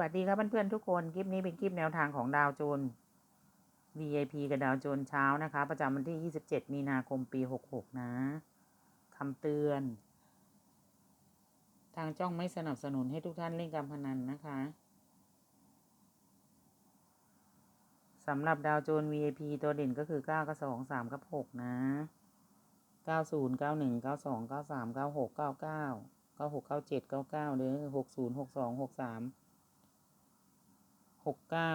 วัสดีครับเพื่อนๆทุกคน คลิปนี้เป็นคลิปแนวทางของดาวโจน VIP กับดาวโจนเช้านะคะ ประจำวันที่ 27 มีนาคมปี 66 นะคำเตือน ทางจ้องไม่สนับสนุนให้ทุกท่านเล่นการพนันนะคะสำหรับดาวโจน VIP ตัวเด่นก็คือ 9 กับ 2 3 กับ 6 นะ 90 91 92 93 96 99 96 97 99เด้อ60 62 63 หกเก้า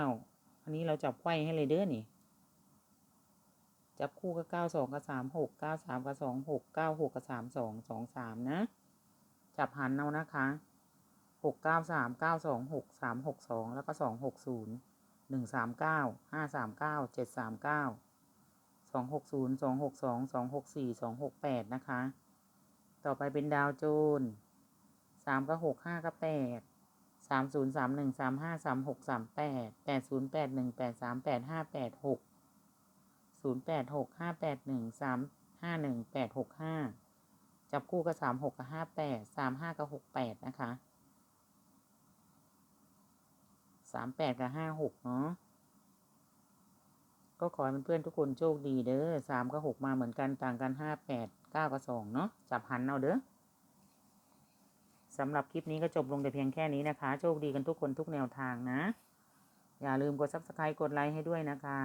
อันนี้เราจับไขว้ให้เลยเด้อนี่ จับคู่กับเก้าสองกับสามหกเก้าสามกับสองหกเก้าหกกับสามสองสองสามนะ จับหันเอานะคะหกเก้าสามเก้าสองหกสามหกสองแล้วก็สองหกศูนย์หนึ่งสามเก้าห้าสามเก้าเจ็ดสามเก้าสองหกศูนย์สองหกสองสองหกสี่สองหกแปดนะคะ ต่อไปเป็นดาวโจนสามกับหกห้ากับแปด สามศูนย์สามหนึ่งสามห้าสามหกสามแปดแปดศูนย์แปดหนึ่งแปดสามแปดห้าแปดหกศูนย์แปดหกห้าแปดหนึ่งสามห้าหนึ่งแปดหกห้าจับคู่กับสามหกกับห้าแปดสามห้ากับหกแปดนะคะสามแปดกับห้าหกเนาะก็ขอให้เพื่อนๆทุกคนโชคดีเด้อสามกับหกมาเหมือนกันต่างกันห้าแปดเก้ากับสองเนาะจับหันเอาเด้อ สำหรับคลิปนี้ก็จบลงแต่เพียงแค่นี้นะคะ โชคดีกันทุกคนทุกแนวทางนะ อย่าลืมกด subscribe กดไลค์ให้ด้วยนะคะ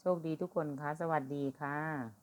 โชคดีทุกคนคะสวัสดีค่ะ